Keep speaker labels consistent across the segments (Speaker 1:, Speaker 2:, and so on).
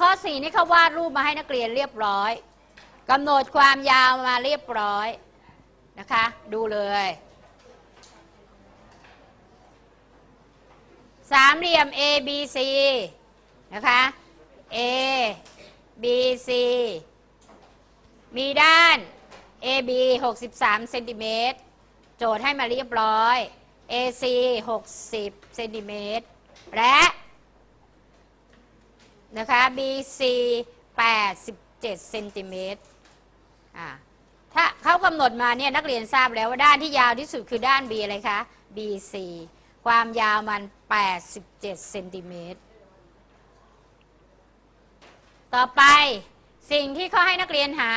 Speaker 1: ข้อ4นี่เขาวาดรูปมาให้นักเรียนเรียบร้อยกำหนดความยาวมาเรียบร้อยนะคะ ดูเลย สามเหลี่ยม A B C นะคะ A B C มีด้าน AB 63เซนติเมตรโจทย์ให้มาเรียบร้อย AC 60เซนติเมตรและ นะคะ BC 87เซนติเมตรอ่าถ้าเขากำหนดมาเนี่ยนักเรียนทราบแล้วว่าด้านที่ยาวที่สุดคือด้าน B อะไรคะ BC ความยาวมัน 87เซนติเมตร ต่อไปสิ่งที่เขาให้นักเรียนหา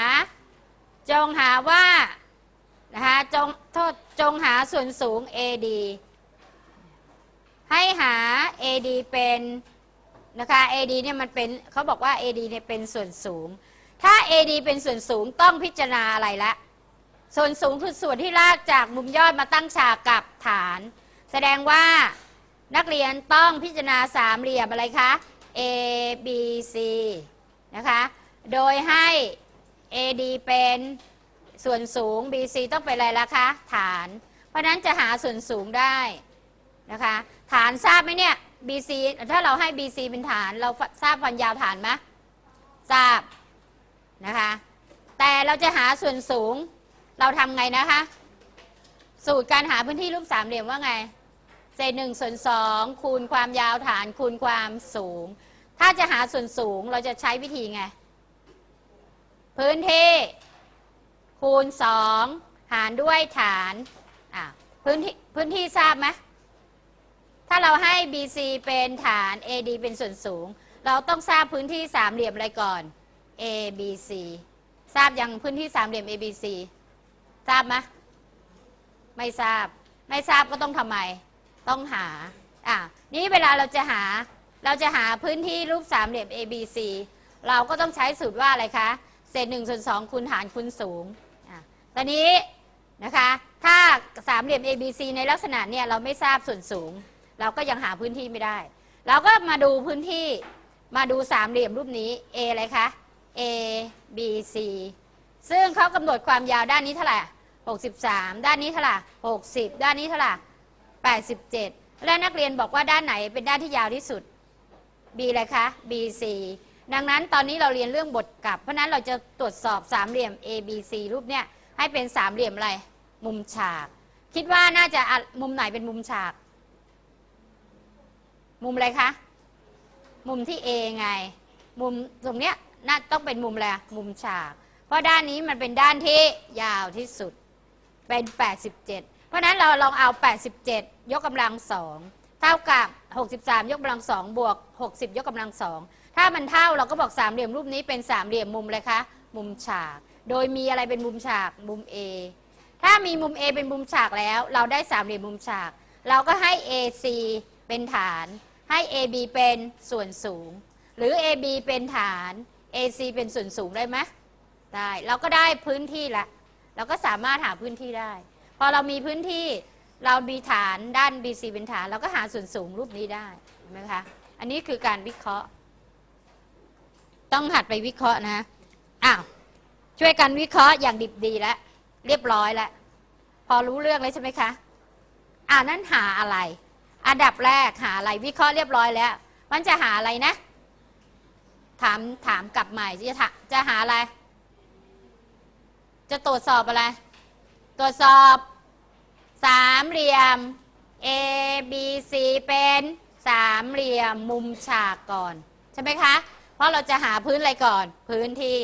Speaker 1: จงหาว่านะคะจงโทษจงหาส่วนสูง AD ให้หา AD เป็น นะคะ AD เนี่ยมันเป็นเขาบอกว่า AD เนี่ยเป็นส่วนสูง ถ้า AD เป็นส่วนสูงต้องพิจารณาอะไรละ ส่วนสูงคือส่วนที่ลากจากมุมยอดมาตั้งฉากกับฐาน แสดงว่านักเรียนต้องพิจารณาสามเหลี่ยมอะไรคะ A B C นะคะ โดยให้ AD เป็นส่วนสูง BC ต้องเป็นอะไรล่ะคะ ฐาน เพราะฉะนั้นจะหาส่วนสูงได้นะคะ ฐานทราบไหมเนี่ย BC ถ้าเราให้ BC เป็นฐาน เราทราบความยาวฐานไหมทราบนะคะ แต่เราจะหาส่วนสูง เราทำไงนะคะ สูตรการหาพื้นที่รูปสามเหลี่ยมว่าไง เศษหนึ่งส่วนสองคูณความยาวฐานคูณความสูง ถ้าจะหาส่วนสูงเราจะใช้วิธีไง พื้นที่คูณสองหารด้วยฐาน อะพื้นที่พื้นที่ทราบไหม ถ้าเราให้ BC เป็นฐาน AD เป็นส่วนสูง เราต้องทราบพื้นที่สามเหลี่ยมอะไรก่อน ABC ทราบยังพื้นที่สามเหลี่ยม ABC ทราบไหมไม่ทราบ ไม่ทราบก็ต้องทำไม ต้องหา อะ นี้เวลาเราจะหา เราจะหาพื้นที่รูปสามเหลี่ยม ABC เราก็ต้องใช้สูตรว่าอะไรคะ เศษหนึ่งส่วนสองคูณหารคูณสูง อะ ตอนนี้นะคะ ถ้าสามเหลี่ยม ABC ในลักษณะเนี่ยเราไม่ทราบส่วนสูง เราก็ยังหาพื้นที่ไม่ได้ เราก็มาดูพื้นที่มาดูสามเหลี่ยมรูปนี้ A อะไรคะ A B C ซึ่งเขากำหนดความยาวด้านนี้เท่าไหร่63 ด้านนี้เท่าไหร่60 ด้านนี้เท่าไหร่87 และนักเรียนบอกว่าด้านไหนเป็นด้านที่ยาวที่สุด B อะไรคะ BC ดังนั้นตอนนี้เราเรียนเรื่องบทกลับ เพราะนั้นเราจะตรวจสอบสามเหลี่ยม ABC รูปเนี่ยให้เป็นสามเหลี่ยมอะไร มุมฉาก คิดว่าน่าจะมุมไหนเป็นมุมฉาก มุมอะไรคะ มุมที่ A ไง มุมตรงเนี้ยน่าต้องเป็นมุมอะไร มุมฉาก เพราะด้านนี้มันเป็นด้านที่ยาวที่สุด เป็น 87 เพราะฉะนั้นเราลองเอา 87 ยกกำลังสองเท่ากับ 63 ยกกำลังสองบวก 60 ยกกำลังสองถ้ามันเท่าเราก็บอกสามเหลี่ยมรูปนี้เป็นสามเหลี่ยมมุมเลยคะ มุมฉาก โดยมีอะไรเป็นมุมฉาก มุม A ถ้ามีมุม A เป็นมุมฉากแล้ว เราได้สามเหลี่ยมมุมฉาก เราก็ให้ AC เป็นฐาน ให้ AB เป็นส่วนสูง หรือ AB เป็นฐาน AC เป็นส่วนสูงได้ไหมได้เราก็ได้พื้นที่ละ เราก็สามารถหาพื้นที่ได้ พอเรามีพื้นที่เรามีฐานด้าน BC เป็นฐาน เราก็หาส่วนสูงรูปนี้ได้เห็นไหมคะอันนี้คือการวิเคราะห์ ต้องหัดไปวิเคราะห์นะอ้าวช่วยกันวิเคราะห์อย่างดิบดีแล้วเรียบร้อยแล้วพอรู้เรื่องแล้วใช่ไหมคะอ่านั้นหาอะไร อันดับแรกหาอะไรวิเคราะห์เรียบร้อยแล้ว มันจะหาอะไรนะ ถามถามกลับใหม่จะจะหาอะไร จะตรวจสอบอะไร ตรวจสอบสามเหลี่ยม A B C เป็นสามเหลี่ยมมุมฉากก่อน ใช่ไหมคะ เพราะเราจะหาพื้นอะไรก่อน พื้นที่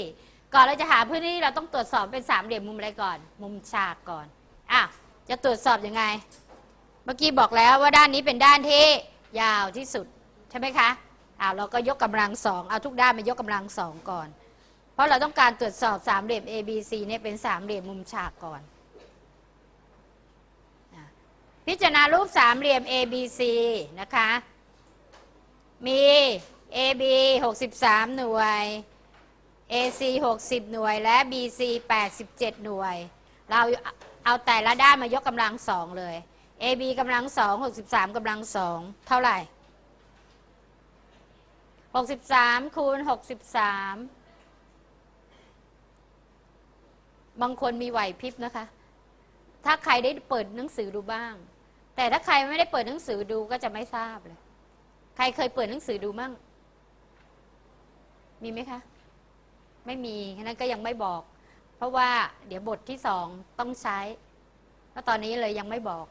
Speaker 1: ก่อนเราจะหาพื้นที่เราต้องตรวจสอบเป็นสามเหลี่ยมมุมอะไรก่อน มุมฉากก่อนอะจะตรวจสอบยังไง มื่อกี้บอกแล้วว่าด้านนี้เป็นด้านที่ยาวที่สุดใช่ไหมคะอ่าเราก็ยกกำลังสองเอาทุกด้านมายกกำลังสองก่อน เพราะเราต้องการตรวจสอบสามเหลี่ยม ABC เนี่ยเป็นสามเหลี่ยมมุมฉากก่อนอพิจารณารูปสามเหลี่ยม ABC นะคะ มี AB 63 หน่วย AC 60 หน่วยและ BC 87 หน่วย เราเอาแต่ละด้านมายกกำลังสองเลย AB กำลังสอง63กำลังสองเท่าไหร่63คูณ63บางคนมีไหวพริบนะคะ ถ้าใครได้เปิดหนังสือดูบ้าง แต่ถ้าใครไม่ได้เปิดหนังสือดูก็จะไม่ทราบเลย ใครเคยเปิดหนังสือดูมั่ง มีไหมคะ ไม่มีฉะนั้นก็ยังไม่บอก เพราะว่าเดี๋ยวบทที่สองต้องใช้ แล้วตอนนี้เลยยังไม่บอก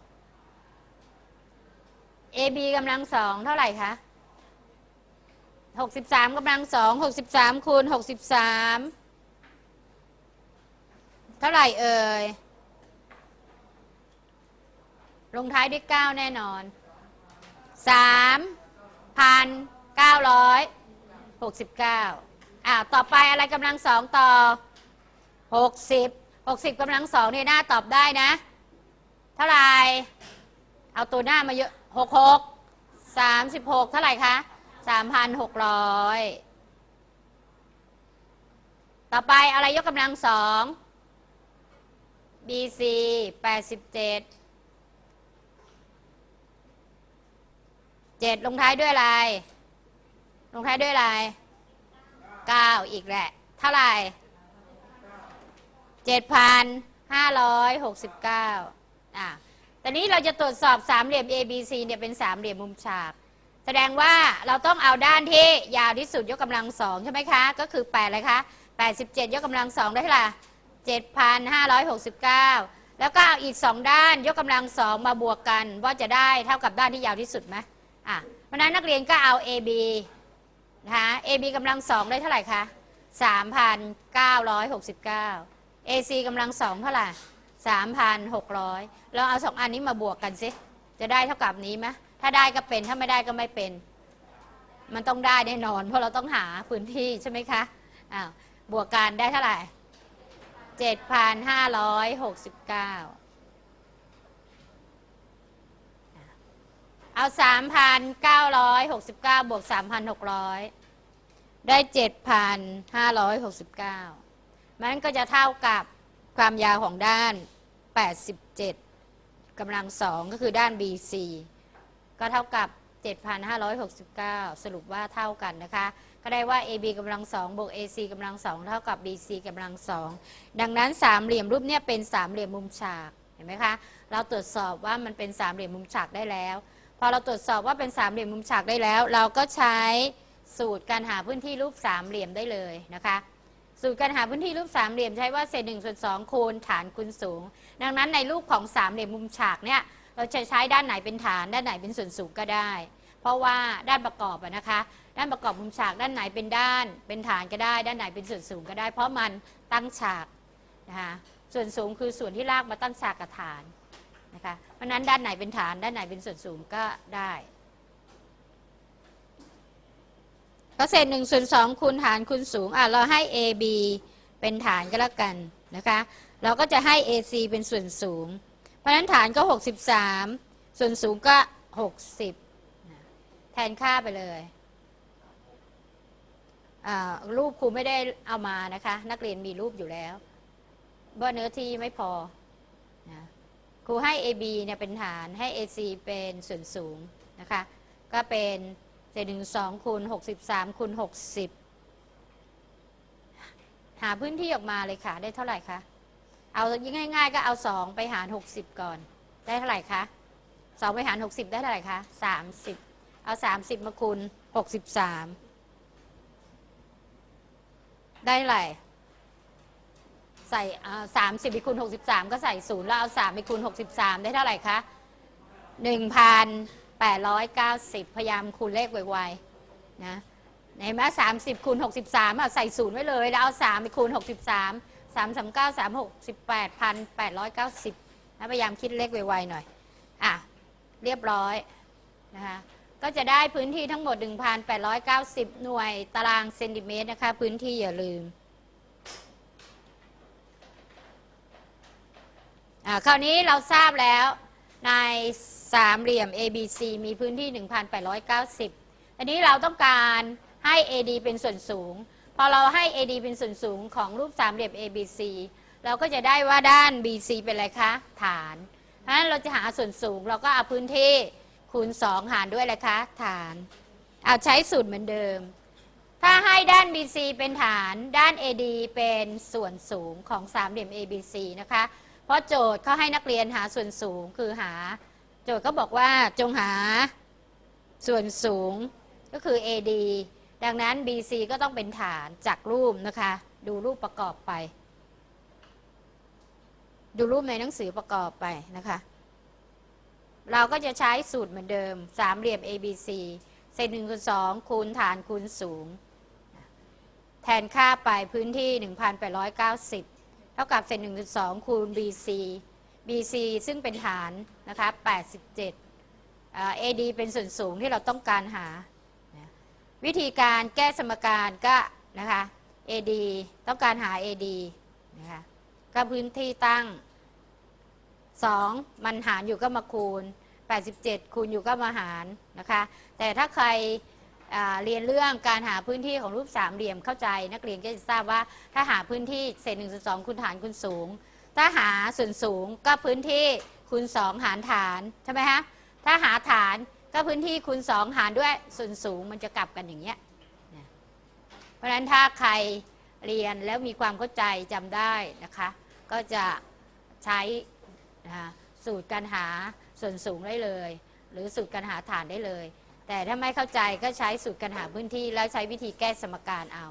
Speaker 1: AB กำลังสองเท่าไหร่คะหกสิบสามกำลังสองหกสิบสามคูณหกสิบสามเท่าไหร่เอ่ย ลงท้ายด้วยเก้าแน่นอนสามพันเก้าร้อยหกสิบเก้าอ่าต่อไปอะไรกำลังสองต่อหกสิบหกสิบกำลังสองเนี่ยหน้าตอบได้นะ เท่าไหร่ เอาตัวหน้ามาเยอะ หกหกสามสิบหกเท่าไหร่คะสามพันหกร้อยต่อไปอะไรยกกำลังสอง BC แปดสิบเจ็ดเจ็ดลงท้ายด้วยอะไร ลงท้ายด้วยอะไรเก้าอีกแหละ เท่าไหร่เจ็ดพันห้าร้อยหกสิบเก้าอะ ตอนนี้เราจะตรวจสอบสามเหลี่ยม ABC เนี่ยเป็นสามเหลี่ยมมุมฉาก แสดงว่าเราต้องเอาด้านที่ยาวที่สุดยกกำลังสองใช่ไหมคะ ก็คือ8เลยคะ87 ยกกำลังสองได้เท่าไหร่7,569 แล้วก็เอาอีก 2 ด้านยกกำลังสองมาบวกกัน ว่าจะได้เท่ากับด้านที่ยาวที่สุดไหมอะเพราะฉะนั้นนักเรียนก็เอา AB นะคะ AB กำลังสองได้เท่าไหร่คะ3,969 AC กำลังสองเท่าไหร่ 3,600เราเอาสองอันนี้มาบวกกันสิจะได้เท่ากับนี้ไหมถ้าได้ก็เป็นถ้าไม่ได้ก็ไม่เป็น มันต้องได้แน่นอน เพราะเราต้องหาพื้นที่ใช่ไหมคะอ้าวบวกกันได้เท่าไหร่ 7,569เอา 3,969 บวก 3,600 ได้ 7,569 มันก็จะเท่ากับ ความยาวของด้าน 87กำลังสองก็คือด้าน BC ก็เท่ากับ 7,569 สรุปว่าเท่ากันนะคะ ก็ได้ว่า AB กำลังสองบวก AC กำลังสองเท่ากับ BC กำลังสองดังนั้นสามเหลี่ยมรูปเนี้ยเป็นสามเหลี่ยมมุมฉากเห็นไหมคะเราตรวจสอบว่ามันเป็นสามเหลี่ยมมุมฉากได้แล้ว พอเราตรวจสอบว่าเป็นสามเหลี่ยมมุมฉากได้แล้ว เราก็ใช้สูตรการหาพื้นที่รูปสามเหลี่ยมได้เลยนะคะ สูตรการหาพื้นที่รูปสามเหลี่ยมใช้ว่าเศษหนึ่งส่วนสองคูณฐานคูณสูง ดังนั้นในรูปของสามเหลี่ยมมุมฉากเนี่ยเราจะใช้ด้านไหนเป็นฐาน ด้านไหนเป็นส่วนสูงก็ได้ เพราะว่าด้านประกอบอะนะคะ ด้านประกอบมุมฉากด้านไหนเป็นด้าน เป็นฐานก็ได้ ด้านไหนเป็นส่วนสูงก็ได้ เพราะมันตั้งฉากนะคะส่วนสูงคือส่วนที่ลากมาตั้งฉากกับฐานนะคะเพราะนั้นด้านไหนเป็นฐาน ด้านไหนเป็นส่วนสูงก็ได้ ก็เศษหนึ่งส่วนสองคูณฐานคูณสูงอะเราให้ AB เป็นฐานก็แล้วกันนะคะ เราก็จะให้ AC เป็นส่วนสูง เพราะฉะนั้นฐานก็ 63 ส่วนสูงก็ 60 แทนค่าไปเลยอ่ารูปครูไม่ได้เอามานะคะ นักเรียนมีรูปอยู่แล้วว่าเนื้อที่ไม่พอนะครูให้ AB เนี่ยเป็นฐานให้ AC เป็นส่วนสูงนะคะ ก็เป็น ษหนึ่งสองคูณหกสิบสามคูณหกสิบหาพื้นที่ออกมาเลยค่ะ ได้เท่าไหร่คะ เอาง่ายๆ ก็เอาสองไปหารหกสิบก่อน ได้เท่าไหร่คะสองไปหารหกสิบได้เท่าไหร่คะสามสิบเอาสามสิบมาคูณหกสิบสามได้เท่าไหร่ใส่สามสิบไปคูณหกสิบสามก็ใส่ศูนย์แล้วเอาสามไปคูณหกสิบสามได้เท่าไหร่คะหนึ่งพัน แปดร้อยเก้าสิบพยายามคูณเลขไวๆนะไหนมสามสิบคูณหกสิบสามใส่ศูนย์ไว้เลย แล้วเอาสามไปคูณหกสิบสามสามสามเก้าสามหกสิบแปดพันแปดร้อยเก้าสิบนะพยายามคิดเลขไวๆหน่อย อะ เรียบร้อยนะคะก็จะได้พื้นที่ทั้งหมด 1,890 หน่วยตารางเซนติเมตรนะคะ พื้นที่อย่าลืม อ่าคราวนี้เราทราบแล้วใน สามเหลี่ยม ABC มีพื้นที่ 1,890 อันนี้เราต้องการให้ AD เป็นส่วนสูง พอเราให้ AD เป็นส่วนสูงของรูปสามเหลี่ยม ABC เราก็จะได้ว่าด้าน BC เป็นอะไรคะ ฐานเพราะฉะนั้นเราจะหาส่วนสูงเราก็เอาพื้นที่คูณ 2 หารด้วยอะไรคะ ฐาน เอาใช้สูตรเหมือนเดิม ถ้าให้ด้าน BC เป็นฐาน ด้าน AD เป็นส่วนสูงของสามเหลี่ยม ABC นะคะ เพราะโจทย์เขาให้นักเรียนหาส่วนสูงคือหา จทย์ก็บอกว่าจงหาส่วนสูงก็คือ AD ดังนั้น BC ก็ต้องเป็นฐานจากรูปนะคะ ดูรูปประกอบไป ดูรูปในหนังสือประกอบไปนะคะ เราก็จะใช้สูตรเหมือนเดิม สามเหลี่ยม ABC เศษหนึ่งคูณสองคูณฐานคูณสูง แทนค่าไปพื้นที่ 1,890 เท่ากับเศษ1.2คูณ BC BC ซึ่งเป็นฐานนะคะ87 AD เป็นส่วนสูงที่เราต้องการหา วิธีการแก้สมการก็นะคะ AD ต้องการหา AD นะคะก็พื้นที่ตั้ง 2 มันหารอยู่ก็มาคูณ 87 คูณอยู่ก็มาหารนะคะ แต่ถ้าใครเรียนเรื่องการหาพื้นที่ของรูปสามเหลี่ยมเข้าใจ นักเรียนก็จะทราบว่าถ้าหาพื้นที่เศษ1ส่วน2คูณฐานคูณสูง ถ้าหาส่วนสูงก็พื้นที่คูณ 2 หารฐานใช่ไหมฮะถ้าหาฐานก็พื้นที่คูณ 2 หารด้วยส่วนสูงมันจะกลับกันอย่างเงี้ยเพราะฉะนั้นถ้าใครเรียนแล้วมีความเข้าใจจำได้นะคะ ก็จะใช้นะคะสูตรการหาส่วนสูงได้เลย หรือสูตรการหาฐานได้เลย แต่ถ้าไม่เข้าใจก็ใช้สูตรการหาพื้นที่ แล้วใช้วิธีแก้สมการเอา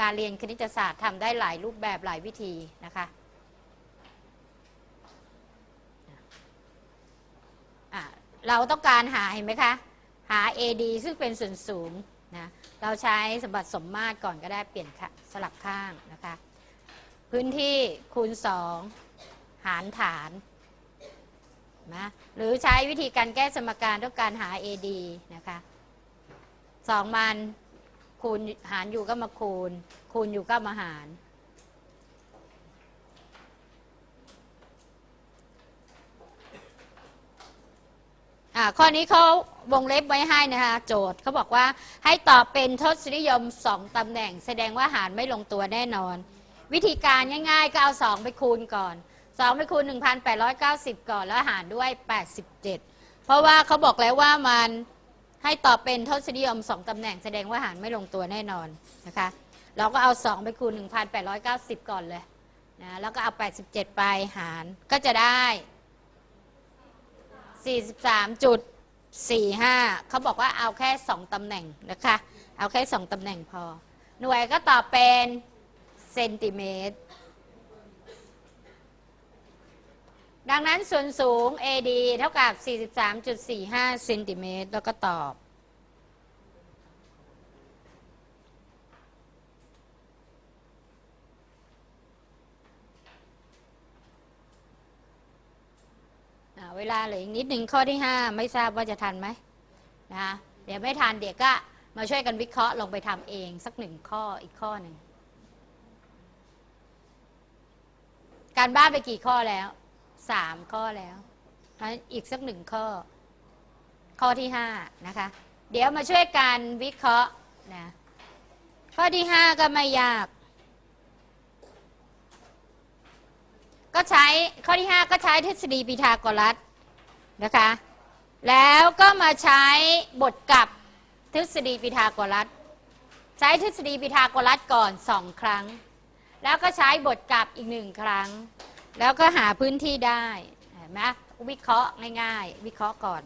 Speaker 1: การเรียนคณิตศาสตร์ทำได้หลายรูปแบบหลายวิธีนะคะ อะ เราต้องการหาเห็นไหมคะ หา AD ซึ่งเป็นส่วนสูงนะเราใช้สมบัติสมมาตรก่อนก็ได้เปลี่ยนค่ะสลับข้างนะคะ พื้นที่คูณ 2 หารฐานนะหรือใช้วิธีการแก้สมการต้องการหา AD นะคะสองมันคูณหารอยู่ก็มาคูณ คูณอยู่ก็มาหาร ข้อนี้เขาวงเล็บไว้ให้นะคะโจทย์เขาบอกว่าให้ตอบเป็นทศนิยม 2ตำแหน่ง แสดงว่าหารไม่ลงตัวแน่นอน วิธีการง่ายๆ ก็เอา 2 ไปคูณก่อน 2 ไปคูณ 1,890 ก่อนแล้วหารด้วย 87 เพราะว่าเขาบอกแล้วว่ามันให้ตอบเป็นทศนิยม 2ตำแหน่ง แสดงว่าหารไม่ลงตัวแน่นอนนะคะเราก็เอา 2 ไปคูณ 1,890 ก่อนเลยนะแล้วก็เอา 87 ไปหารก็จะได้ 43.45 เขาบอกว่าเอาแค่ 2 ตำแหน่งนะคะ เอาแค่ 2 ตำแหน่งพอ หน่วยก็ตอบเป็นเซนติเมตร ดังนั้นส่วนสูง AD เท่ากับ 43.45 เซนติเมตร แล้วก็ตอบ เวลาเหลืออีกนิดหนึ่งข้อที่ 5 ไม่ทราบว่าจะทันไหมนะคะเดี๋ยวไม่ทันเดี๋ยวก็มาช่วยกันวิเคราะห์ลงไปทำเองสักหนึ่งข้ออีกข้อหนึ่งการบ้านไปกี่ข้อแล้วสามข้อแล้วอันอีกสักหนึ่งข้อ ข้อที่ห้านะคะ เดี๋ยวมาช่วยกันวิเคราะห์นะข้อที่ห้าก็ไม่ยาก ก็ใช้ข้อที่ 5 ก็ใช้ทฤษฎีปีทาโกรัสนะคะ แล้วก็มาใช้บทกลับทฤษฎีปีทาโกรัส ใช้ทฤษฎีปีทาโกรัสก่อนสองครั้ง แล้วก็ใช้บทกลับอีกหนึ่งครั้ง แล้วก็หาพื้นที่ได้เห็นไหมวิเคราะห์ง่ายๆ วิเคราะห์ก่อน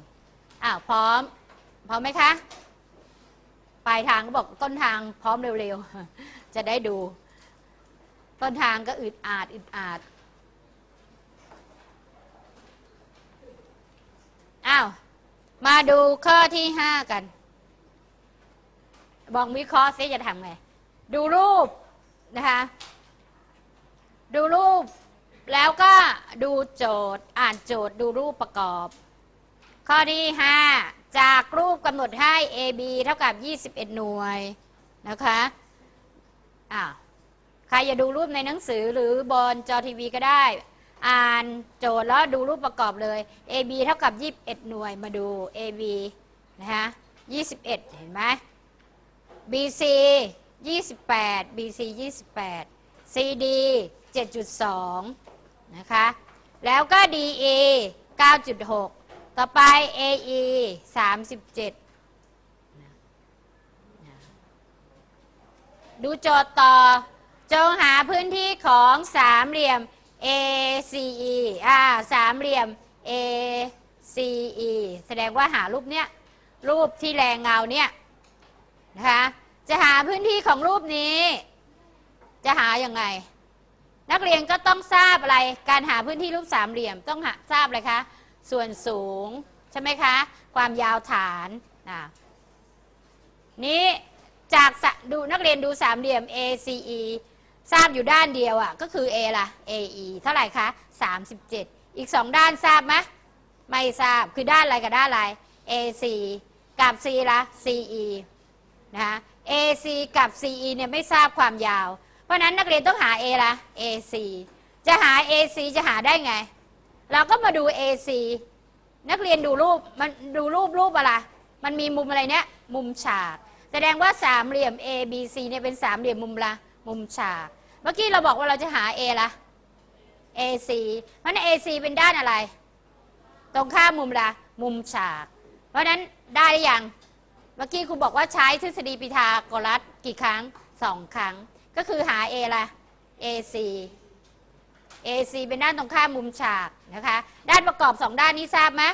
Speaker 1: อ้าวพร้อมพร้อมไหมคะปลายทางก็บอกต้นทางพร้อมเร็วๆ จะได้ดู ต้นทางก็อึดอาดอึดอาด อ้าวมาดูข้อที่ห้ากันบองวิเคราะห์ซิจะทำไง ดูรูปนะคะ ดูรูป แล้วก็ดูโจทย์ อ่านโจทย์ดูรูปประกอบ ข้อที่ห้าจากรูปกำหนดให้ AB เท่ากับ 21 หน่วยนะคะอ้าวใครจะดูรูปในหนังสือหรือบนจอทีวีก็ได้ อ่านโจทย์แล้วดูรูปประกอบเลย AB เท่ากับ 21 หน่วยมาดู AB นะคะ21 เห็นไหม BC 28 BC 28 CD 7.2 นะคะ แล้วก็ DE 9.6 ต่อไป AE 37ดูโจทย์ต่อ จงหาพื้นที่ของสามเหลี่ยม ACE อ่าสามเหลี่ยม ACE แสดงว่าหารูปเนี้ยรูปที่แรงเงาเนี่ยนะคะจะหาพื้นที่ของรูปนี้ จะหายังไง นักเรียนก็ต้องทราบอะไร การหาพื้นที่รูปสามเหลี่ยมต้องหาทราบอะไรคะ ส่วนสูง ใช่ไหมคะ ความยาวฐานนะนี้จากดูนักเรียนดูสามเหลี่ยม ACE ทราบอยู่ด้านเดียวอะก็คือ A ล่ะ AE เท่าไหร่คะ 37 อีกสองด้านทราบไหมไม่ทราบคือด้านอะไรกับด้านอะไร AC กับ C ละ CE นะคะ AC กับ CE เนี่ยไม่ทราบความยาว เพราะฉะนั้นนักเรียนต้องหา A ละ AC จะหา AC จะหาได้ไง เราก็มาดู AC นักเรียนดูรูปมันดูรูปรูปอะไรมันมีมุมอะไรเนี่ยมุมฉาก แสดงว่าสามเหลี่ยม ABC เนี่ยเป็นสามเหลี่ยมมุมละ มุมฉาก เมื่อกี้เราบอกว่าเราจะหา A ละ AC เพราะนั้น AC เป็นด้านอะไร ตรงข้ามมุมละมุมฉาก เพราะนั้นได้หรือยัง เมื่อกี้ครูบอกว่าใช้ทฤษฎีปิทาโกรัสกี่ครั้งสองครั้ง ก็คือหา A ละ AC AC เป็นด้านตรงข้ามมุมฉากนะคะ ด้านประกอบสองด้านนี้ทราบไหม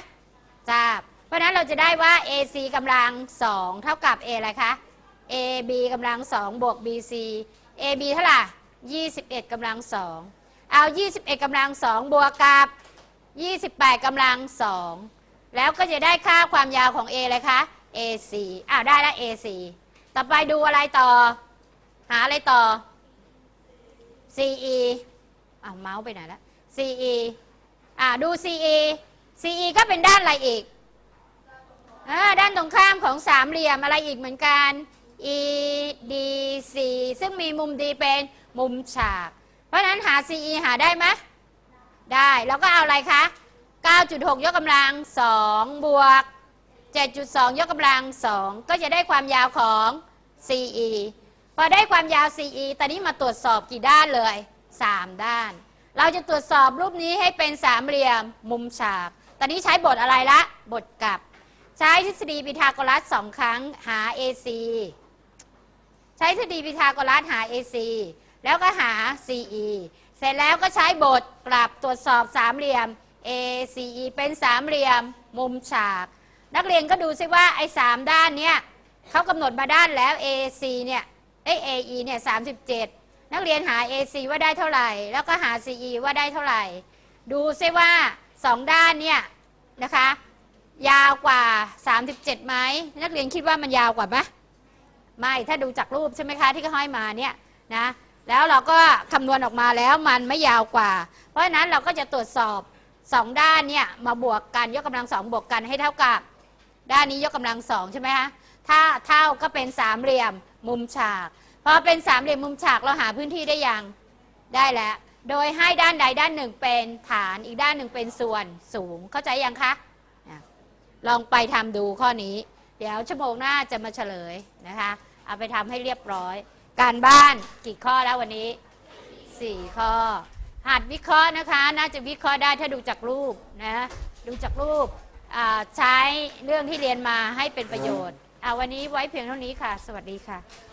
Speaker 1: ทราบ เพราะนั้นเราจะได้ว่า AC กำลังสองเท่ากับ A อะไรคะ AB กำลังสองบวก BC AB เท่าไหร่ 21กำลังสองเอา 21กำลังสองบวกกับ 28กำลังสองแล้วก็จะได้ค่าความยาวของ A เลยคะ AC อ้าวได้แล้ว AC ต่อไปดูอะไรต่อ หาอะไรต่อ CE อ้าวเมาส์ไปไหนล้ว CE อ่าดู CE CE ก็เป็นด้านอะไรอีกอ่าด้านตรงข้ามของสามเหลี่ยมอะไรอีกเหมือนกัน EDC ซึ่งมีมุมดีเป็นมุมฉาก เพราะนั้นหา CE หาได้ไหมได้แล้วก็เอาอะไรคะ 9.6 ยกกำลัง 2 บวก 7.2 ยกกำลัง 2 ก็จะได้ความยาวของ CE พอได้ความยาว CE ตอนนี้มาตรวจสอบกี่ด้านเลย 3 ด้าน เราจะตรวจสอบรูปนี้ให้เป็นสามเหลี่ยมมุมฉาก ตอนนี้ใช้บทอะไรละ บทกลับ ใช้ทฤษฎีพีทาโกรัสสองครั้งหา AC ใช้ทฤษฎีพีทาโกรัสหา AC แล้วก็หา CE เสร็จแล้วก็ใช้บทกลับตรวจสอบสามเหลี่ยม ACE เป็นสามเหลี่ยมมุมฉาก นักเรียนก็ดูซิว่าไอ้สามด้านเนี้ยเขากำหนดมาด้านแล้ว AC เนี่ยเอ้ย AE เนี่ย37นักเรียนหา AC ว่าได้เท่าไหร่ แล้วก็หา CE ว่าได้เท่าไหร่ ดูซิว่าสองด้านเนี่ยนะคะยาวกว่า 37ไหมนักเรียนคิดว่ามันยาวกว่าไหม ไม่ถ้าดูจากรูปใช่ไหมคะที่เขาให้มาเนี่ยนะแล้วเราก็คำนวณออกมาแล้วมันไม่ยาวกว่า เพราะฉะนั้นเราก็จะตรวจสอบสองด้านเนี่ยมาบวกกันยกกำลังสองบวกกันให้เท่ากับ ด้านนี้ยกกำลังสองใช่ไหมคะถ้าเท่าก็เป็นสามเหลี่ยมมุมฉากพอเป็นสามเหลี่ยมมุมฉากเราหาพื้นที่ได้ยังได้แล้วโดยให้ด้านใดด้านหนึ่งเป็นฐานอีกด้านหนึ่งเป็นส่วนสูงเข้าใจยังคะอะลองไปทำดูข้อนี้ เดี๋ยวชั่วโมงหน้าจะมาเฉลยนะคะ เอาไปทำให้เรียบร้อย การบ้านกี่ข้อแล้ววันนี้สี่ข้อ หัดวิเคราะห์นะคะ น่าจะวิเคราะห์ได้ถ้าดูจากรูปนะดูจากรูปอ่าใช้เรื่องที่เรียนมาให้เป็นประโยชน์อ่าวันนี้ไว้เพียงเท่านี้ค่ะ สวัสดีค่ะ